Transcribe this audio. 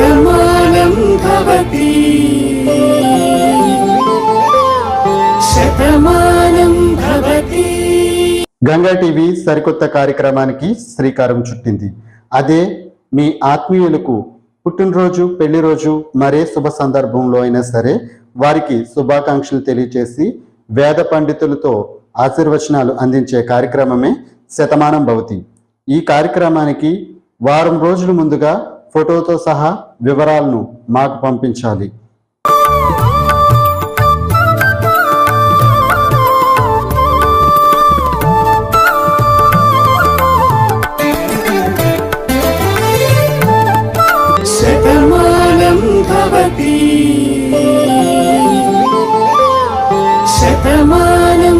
Shatamanam Bhavati. Shatamanam Bhavati. Ganga TV సరికొత్త కార్యక్రమానికి శ్రీకారం చుట్టింది. అదే మీ ఆత్మీయులకు పుట్టినరోజు పెళ్ళి రోజు మరే శుభ సందర్భంలో అయినా సరే వారికి శుభాకాంక్షలు తెలియచేసి వేద పండితులతో ఆశీర్వచనాలు అందించే కార్యక్రమమే శతమానం భవతి. ఈ కార్యక్రమానికి వారం రోజుల ముందుగా ఫోటోతో సహా వివరాలను మాకు పంపించాలి. శతమానం